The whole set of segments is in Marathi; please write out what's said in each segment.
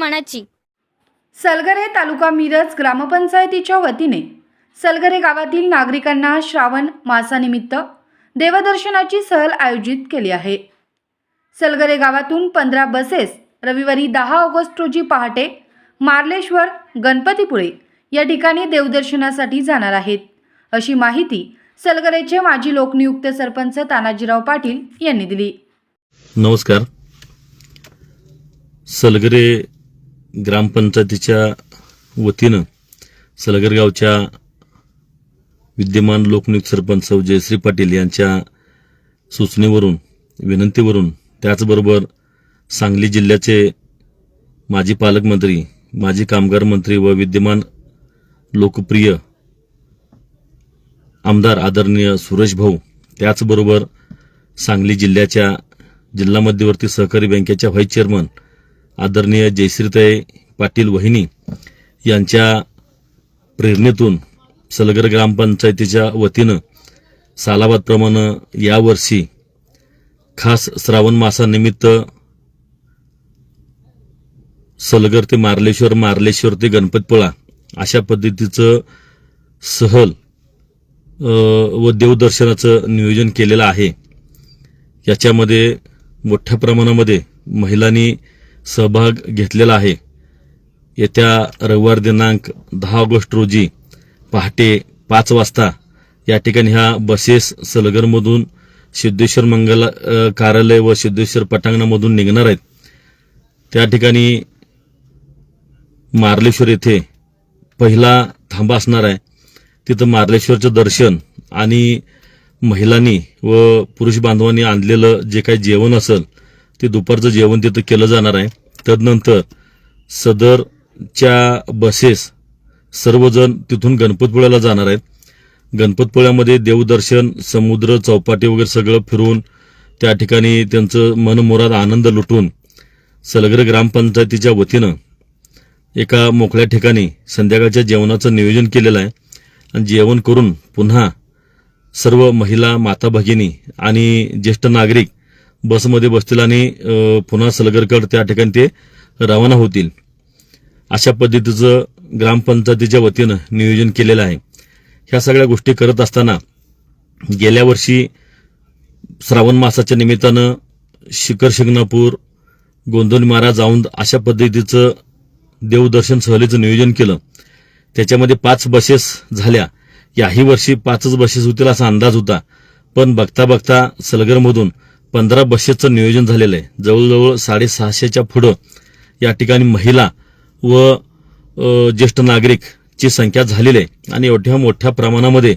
मनाची. सलगरे तालुका मिरज ग्रामपंचायतीच्या वतीने सलगरे गावातील नागरिकांना श्रावण मासानिमित्त देवदर्शनाची सहल आयोजित केली आहे. सलगरे गावातून पंधरा बसेस रविवारी दहा ऑगस्ट रोजी पहाटे मार्लेश्वर गणपतीपुळे या ठिकाणी देवदर्शनासाठी जाणार आहेत. अशी माहिती सलगरेचे माजी लोकनियुक्त सरपंच तानाजीराव पाटील यांनी दिली. नमस्कार. सलगरे ग्रामपंचायतीच्या वतीनं सलगर गावच्या विद्यमान लोकनियुक्त सरपंच जयश्री पाटील यांच्या सूचनेवरून विनंतीवरून त्याचबरोबर सांगली जिल्ह्याचे माजी पालकमंत्री माजी कामगार मंत्री व विद्यमान लोकप्रिय आमदार आदरणीय सुरेश भाऊ त्याचबरोबर सांगली जिल्ह्याच्या जिल्हा मध्यवर्ती सहकारी बँकेच्या व्हाईस चेअरमन आदरणीय जयश्रीताई पाटील वहिनी यांच्या प्रेरणेतून सलगर ग्रामपंचायतीच्या वतीनं सालाबादप्रमाणे यावर्षी खास श्रावण मासानिमित्त सलगर ते मार्लेश्वर मार्लेश्वर ते गणपतपुळा अशा पद्धतीचं सहल व देवदर्शनाचं नियोजन केलेलं आहे. याच्यामध्ये मोठ्या प्रमाणामध्ये महिलांनी सहभाग घेतलेला आहे. येत्या रविवार दिनांक दहा ऑगस्ट रोजी पहाटे पाच वाजता या ठिकाणी ह्या बसेस सलगरमधून सिद्धेश्वर मंगल कार्यालय व सिद्धेश्वर पटांगणामधून निघणार आहेत. त्या ठिकाणी मार्लेश्वर येथे पहिला थांबा असणार आहे. तिथं मार्लेश्वरचं दर्शन आणि महिलांनी व पुरुष बांधवांनी आणलेलं जे काही जेवण असेल ते दुपारचं जेवण तिथं केलं जाणार आहे. तदनंतर सदरच्या बसेस सर्वजण तिथून गणपतपुळ्याला जाणार आहेत. गणपतपुळ्यामध्ये देवदर्शन समुद्र चौपाटी वगैरे सगळं फिरून त्या ठिकाणी त्यांचं मनमुराद आनंद लुटून सलग्र ग्रामपंचायतीच्या वतीनं एका मोकळ्या ठिकाणी संध्याकाळच्या जेवणाचं नियोजन केलेलं आहे. आणि जेवण करून पुन्हा सर्व महिला माता भगिनी आणि ज्येष्ठ नागरिक बसमध्ये बसतील आणि पुन्हा सलगरकड त्या ठिकाणी ते रवाना होतील. अशा पद्धतीचं ग्रामपंचायतीच्या वतीनं नियोजन केलेलं आहे. ह्या सगळ्या गोष्टी करत असताना गेल्या वर्षी श्रावण मासाच्या निमित्तानं शिखर शिंगणापूर गोंधळमारा जाऊन अशा पद्धतीचं देवदर्शन सहलीचं नियोजन केलं. त्याच्यामध्ये पाच बसेस झाल्या. याही वर्षी पाचच बसेस होतील असा अंदाज होता. पण बघता बघता सलगरमधून पंधरा बसेसचं नियोजन झालेलं आहे. जवळजवळ साडेसहाशेच्या पुढं या ठिकाणी महिला व ज्येष्ठ नागरिकची संख्या झालेली आहे. आणि एवढ्या मोठ्या प्रमाणामध्ये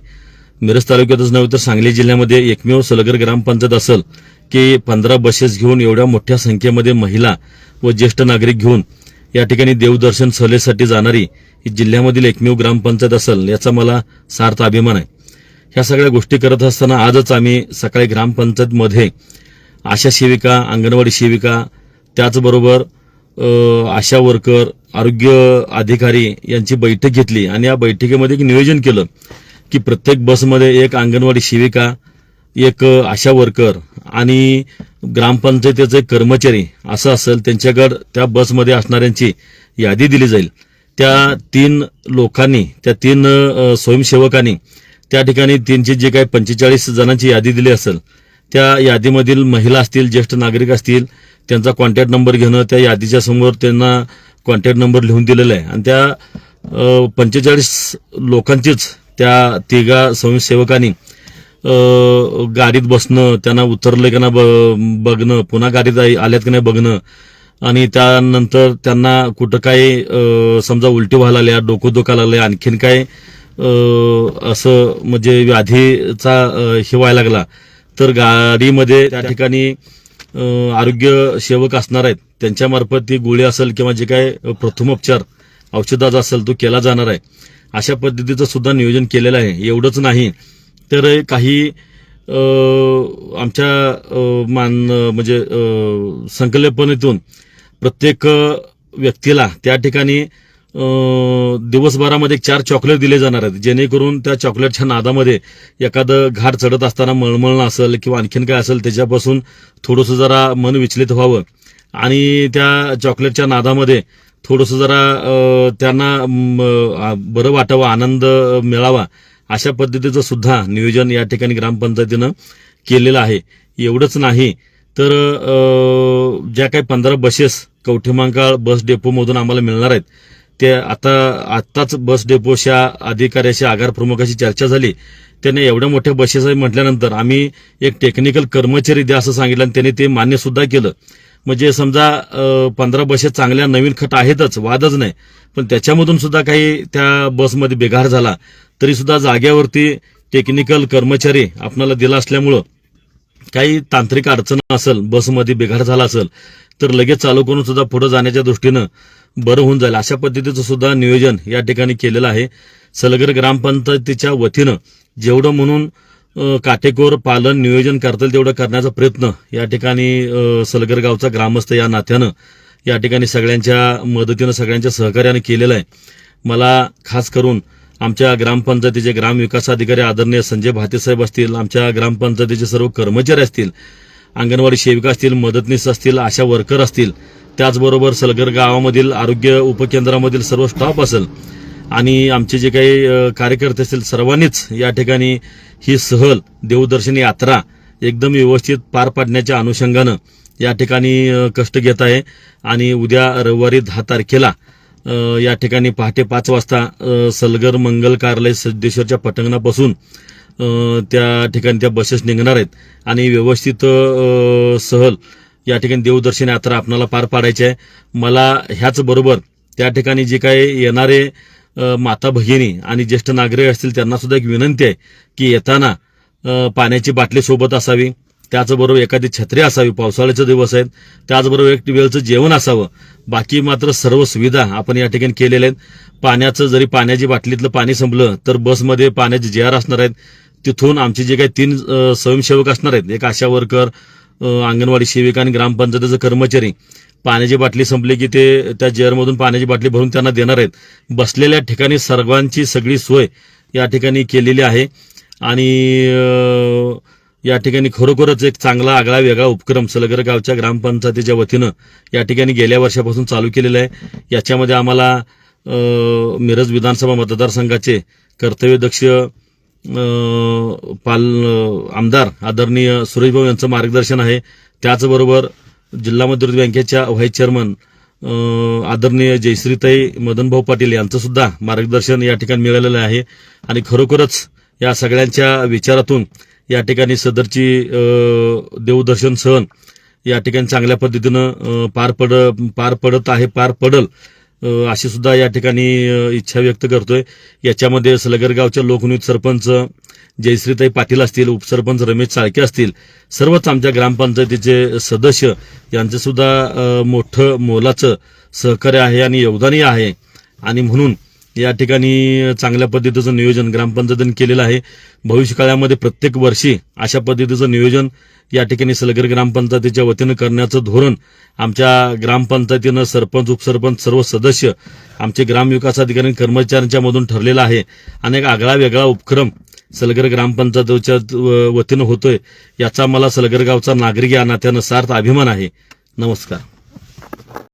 मिरज तालुक्यातच नव्हे तर सांगली जिल्ह्यामध्ये एकमेव सलगर ग्रामपंचायत असेल की पंधरा बसेस घेऊन एवढ्या मोठ्या संख्येमध्ये महिला व ज्येष्ठ नागरिक घेऊन या ठिकाणी देवदर्शन सहलीसाठी जाणारी ही जिल्ह्यामधील एकमेव ग्रामपंचायत असेल याचा मला सार्थ अभिमान आहे. ह्या सगळ्या गोष्टी करत असताना आजच आम्ही सकाळी ग्रामपंचायतमध्ये आशा सेविका अंगणवाडी सेविका त्याचबरोबर आशा वर्कर आरोग्य अधिकारी यांची बैठक घेतली आणि या बैठकीमध्ये एक नियोजन केलं की प्रत्येक बसमध्ये एक अंगणवाडी सेविका एक आशा वर्कर आणि ग्रामपंचायतीचे एक कर्मचारी असं असेल त्यांच्याकडे त्या बसमध्ये असणाऱ्यांची यादी दिली जाईल. त्या तीन लोकांनी त्या तीन स्वयंसेवकांनी त्या ठिकाणी त्यांची जे काही पंचेचाळीस जणांची यादी दिली असेल त्या यादीमधील महिला असतील ज्येष्ठ नागरिक असतील त्यांचा कॉन्टॅक्ट नंबर घेणं त्या यादीच्या समोर त्यांना कॉन्टॅक्ट नंबर लिहून दिलेला आहे. आणि त्या पंचेचाळीस लोकांचीच त्या तिघा स्वयंसेवकांनी गाडीत बसणं त्यांना उतरलं की ना ब- बघणं पुन्हा गाडीत आल्यात की नाही बघणं आणि त्यानंतर त्यांना कुठं काय समजा उलटी व्हायला लागल्या डोकं दुखायला लागले आणखीन काय असं म्हणजे व्याधीचा हे व्हायला लागला. तर गाडीमध्ये त्या ठिकाणी आरोग्य सेवक असणार आहेत. त्यांच्यामार्फत ती गोळी असेल किंवा जे काय प्रथमोपचार औषधाचा असेल तो केला जाणार आहे. अशा पद्धतीचं सुद्धा नियोजन केलेलं आहे. एवढंच नाही तर काही आमच्या मान म्हणजे संकल्पनेतून प्रत्येक व्यक्तीला त्या ठिकाणी दिवसभरामध्ये चार चॉकलेट दिले जाणार आहेत. जेणेकरून त्या चॉकलेटच्या नादामध्ये एखादं घाट चढत असताना मळमळणं असेल किंवा आणखीन काय असेल त्याच्यापासून थोडंसं जरा मन विचलित व्हावं. आणि त्या चॉकलेटच्या नादामध्ये थोडंसं जरा त्यांना बरं वाटावं आनंद मिळावा अशा पद्धतीचं सुद्धा नियोजन या ठिकाणी ग्रामपंचायतीनं केलेलं आहे. एवढंच नाही तर ज्या काही पंधरा बसेस कवठेमांकाळ बस डेपोमधून आम्हाला मिळणार आहेत ते आता आत्ताच बस डेपोच्या अधिकाऱ्याशी आगार प्रमुखाशी चर्चा झाली. त्याने एवढ्या मोठ्या बसेस म्हटल्यानंतर आम्ही एक टेक्निकल कर्मचारी द्या असं सांगितलं आणि त्यांनी ते मान्य सुद्धा केलं. म्हणजे समजा पंधरा बसेस चांगल्या नवीन खट आहेतच वादच नाही. पण त्याच्यामधून सुद्धा काही त्या बसमध्ये बिघाड झाला. तरी सुद्धा जाग्यावरती टेक्निकल कर्मचारी आपणाला दिला असल्यामुळं काही तांत्रिक अडचण असेल बसमध्ये बिघाड झाला असेल तर लगेच चालू करून सुद्धा पुढे जाण्याच्या दृष्टीनं बरं होऊन जाईल. अशा पद्धतीचं सुद्धा नियोजन या ठिकाणी केलेलं आहे. सलगर ग्रामपंचायतीच्या वतीनं जेवढं म्हणून काटेकोर पालन नियोजन करता येईल तेवढं करण्याचा प्रयत्न या ठिकाणी सलगर गावचा ग्रामस्थ या नात्यानं या ठिकाणी सगळ्यांच्या मदतीनं सगळ्यांच्या सहकार्यानं केलेलं आहे. मला खास करून आमच्या ग्रामपंचायतीचे ग्रामविकास अधिकारी आदरणीय संजय भातेसाहेब असतील आमच्या ग्रामपंचायतीचे सर्व कर्मचारी असतील अंगणवाडी सेविका असतील मदतनीस असतील आशा वर्कर असतील त्याचबरोबर सलगर गावामधील आरोग्य उपकेंद्रामधील सर्व स्टाफ असेल आणि आमचे जे काही कार्यकर्ते असतील सर्वांनीच या ठिकाणी ही सहल देवदर्शन यात्रा एकदम व्यवस्थित पार पाडण्याच्या अनुषंगानं या ठिकाणी कष्ट घेत आहे. आणि उद्या रविवारी दहा तारखेला या ठिकाणी पहाटे पाच वाजता सलगर मंगल कार्यालय सिद्धेश्वरच्या पटंगणापासून त्या ठिकाणी त्या बसेस निघणार आहेत. आणि व्यवस्थित सहल या ठिकाणी देवदर्शन यात्रा आपणाला पार पाडायची आहे. मला ह्याचबरोबर त्या ठिकाणी जे काही येणारे माता भगिनी आणि ज्येष्ठ नागरिक असतील त्यांना सुद्धा एक विनंती आहे की येताना पाण्याची बाटली सोबत असावी. त्याचबरोबर एखादी छत्री असावी. पावसाळ्याचे दिवस आहेत त्याचबरोबर एक वेळचं जेवण असावं. बाकी मात्र सर्व सुविधा आपण या ठिकाणी केलेल्या आहेत. पाण्याचं जरी पाण्याची बाटलीतलं पाणी संपलं तर बसमध्ये पाण्याचे जे आर असणार आहेत. तिथून आमचे जे काही तीन स्वयंसेवक असणार आहेत. एक आशा वर्कर अंगणवाडी सेविका आणि ग्रामपंचायतीचे कर्मचारी पाण्याची बाटली संपली की ते त्या जेअरमधून पाण्याची बाटली भरून त्यांना देणार आहेत. बसलेल्या ठिकाणी सर्वांची सगळी सोय या ठिकाणी केलेली आहे. आणि या ठिकाणी खरोखरच एक चांगला आगळा वेगळा उपक्रम सलगर गावच्या ग्रामपंचायतीच्या वतीनं या ठिकाणी गेल्या वर्षापासून चालू केलेला आहे. याच्यामध्ये आम्हाला मिरज विधानसभा मतदारसंघाचे कर्तव्यदक्ष पाल आमदार आदरणीय सुरेशभाऊ यांचं मार्गदर्शन आहे. त्याचबरोबर जिल्हा मध्यवर्ती बँकेच्या व्हाईस चेअरमन आदरणीय जयश्रीताई मदनभाऊ पाटील यांचं सुद्धा मार्गदर्शन या ठिकाणी मिळालेलं आहे. आणि खरोखरच या सगळ्यांच्या विचारातून या ठिकाणी सदरची देवदर्शन सहन या ठिकाणी चांगल्या पद्धतीनं पार पड पार पडत आहे पार पडल अशी सुद्धा या ठिकाणी इच्छा व्यक्त करतोय. याच्यामध्ये सलगरगावच्या लोकनियुक्त सरपंच जयश्रीताई पाटील असतील उपसरपंच रमेश चाळके असतील सर्वच आमच्या ग्रामपंचायतीचे सदस्य यांचं सुद्धा मोठं मोलाचं सहकार्य आहे आणि योगदानही आहे. आणि म्हणून या ठिकाणी चांगल्या पद्धतीचं नियोजन ग्रामपंचायतीने केलेलं आहे. भविष्य काळामध्ये प्रत्येक वर्षी अशा पद्धतीचं नियोजन या ठिकाणी सलगर ग्रामपंचायतीच्या वतीनं करण्याचं धोरण आमच्या ग्रामपंचायतीनं सरपंच उपसरपंच सर्व सदस्य आमचे ग्रामविकास अधिकारी कर्मचाऱ्यांच्या मधून ठरलेला आहे. आणि एक आगळा वेगळा उपक्रम सलगर ग्रामपंचायतीच्या वतीनं होतोय. याचा मला सलगर गावचा नागरिक या नात्यानं सार्थ अभिमान आहे. नमस्कार.